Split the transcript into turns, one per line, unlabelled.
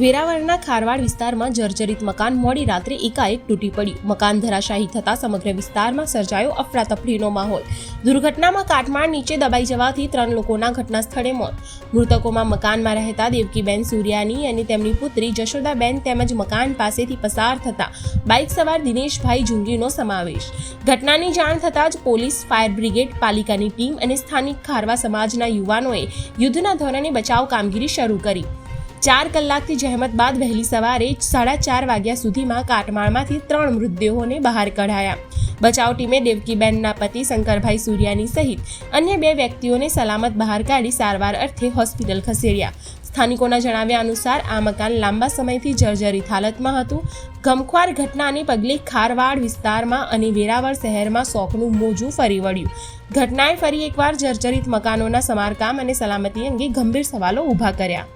વેરાવળના ખારવાડ વિસ્તારમાં જર્જરિત મકાન મોડી રાત્રે એકાએક તૂટી પડ્યું. મકાન ધરાશાયી થતા સમગ્ર વિસ્તારમાં સર્જાયો અફરાતફરીનો માહોલ. દુર્ઘટનામાં કાટમાળ નીચે દબાઈ જવાથી ત્રણ લોકોના ઘટના સ્થળે મોત. મૃતકોમાં મકાનમાં રહેતા દેવકીબેન સૂર્યાની અને તેમની પુત્રી જશોદાબેન તેમજ મકાન પાસેથી પસાર થતા બાઇક સવાર દિનેશભાઈ જુંગીનો સમાવેશ. ઘટનાની જાણ થતાં જ પોલીસ, ફાયર બ્રિગેડ, પાલિકાની ટીમ અને સ્થાનિક ખારવા સમાજના યુવાનોએ યુદ્ધના ધોરણે બચાવ કામગીરી શરૂ કરી. ચાર કલાકથી જહેમત બાદ વહેલી સવારે સાડા ચાર વાગ્યા સુધીમાં કાટમાળમાંથી ત્રણ મૃતદેહોને બહાર કઢાયા. બચાવ ટીમે દેવકીબેનના પતિ શંકરભાઈ સૂર્યાની સહિત અન્ય બે વ્યક્તિઓને સલામત બહાર કાઢી સારવાર અર્થે હોસ્પિટલ ખસેડ્યા. સ્થાનિકોના જણાવ્યા અનુસાર આ મકાન લાંબા સમયથી જર્જરિત હાલતમાં હતું. ગમખ્વાર ઘટનાને પગલે ખારવાડ વિસ્તારમાં અને વેરાવળ શહેરમાં શોકનું મોજું ફરી વળ્યું. ઘટનાએ ફરી એકવાર જર્જરિત મકાનોના સમારકામ અને સલામતી અંગે ગંભીર સવાલો ઊભા કર્યા.